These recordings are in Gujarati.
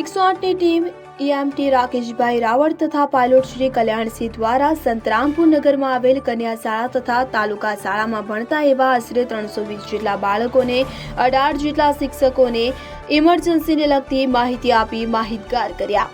એકસો આઠની ટીમ ઈએમટી રાકેશભાઈ રાવળ તથા પાયલોટ શ્રી કલ્યાણસિંહ દ્વારા સંતરામપુર નગરમાં આવેલ કન્યા શાળા તથા તાલુકા શાળામાં ભણતા એવા આશરે ત્રણસો વીસ જેટલા બાળકોને, અઢાર જેટલા શિક્ષકોને ઇમરજન્સીને લગતી માહિતી આપી માહિતગાર કર્યા.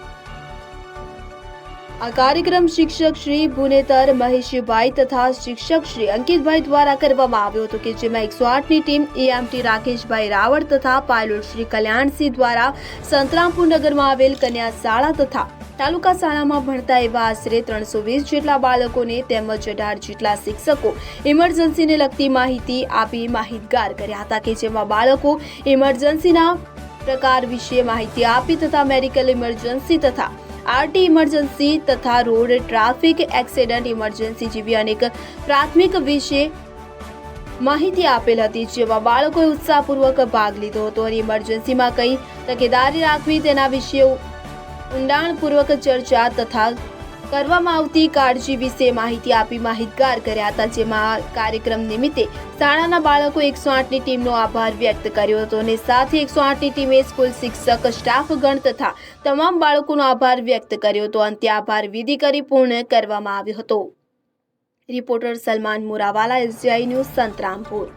આ કાર્યક્રમ શિક્ષક શ્રી ભુનેતર મહેશભાઈ તથા શિક્ષક શ્રી અંકિતભાઈ દ્વારા કરવામાં આવ્યો હતો કે જેમાં એકસો આઠની ટીમ એએમટી રાકેશભાઈ રાવળ તથા પાયલોટ શ્રી કલ્યાણસિંહ દ્વારા સંતરામપુર નગરમાં આવેલ કન્યા શાળા તથા તાલુકા શાળામાં ભણતા એવા આશરે ત્રણસો વીસ જેટલા બાળકોને તેમજ અઢાર જેટલા શિક્ષકો ઇમરજન્સીને લગતી માહિતી આપી માહિતગાર કર્યા હતા કે જેમાં બાળકો ઇમરજન્સીના પ્રકાર વિશે માહિતી આપી તથા મેડિકલ ઇમરજન્સી તથા આરટી ઇમરજન્સી તથા રોડ ટ્રાફિક એક્સિડન્ટ ઇમરજન્સી જેવી અનેક પ્રાથમિક વિશે માહિતી આપેલ હતી, જેમાં બાળકોએ ઉત્સાહપૂર્વક ભાગ લીધો હતો અને ઇમરજન્સીમાં કઈ તકેદારી રાખવી તેના વિશે ઊંડાણપૂર્વક ચર્ચા તથા કરવામાં આવતી કાળજી વિશે માહિતી આપી માહિતગાર કર્યા હતા, જેમાં કાર્યક્રમ નિમિત્તે શાળાના બાળકો એકસો આઠની ટીમનો આભાર વ્યક્ત કર્યો હતો અને સાથે એકસો આઠની ટીમે સ્કૂલ શિક્ષક સ્ટાફગણ તથા તમામ બાળકોનો આભાર વ્યક્ત કર્યો હતો. અંતે આભાર વિધિ કરી પૂર્ણ કરવામાં આવ્યો હતો. Reporter Salman Murawala SGI news Santrampur.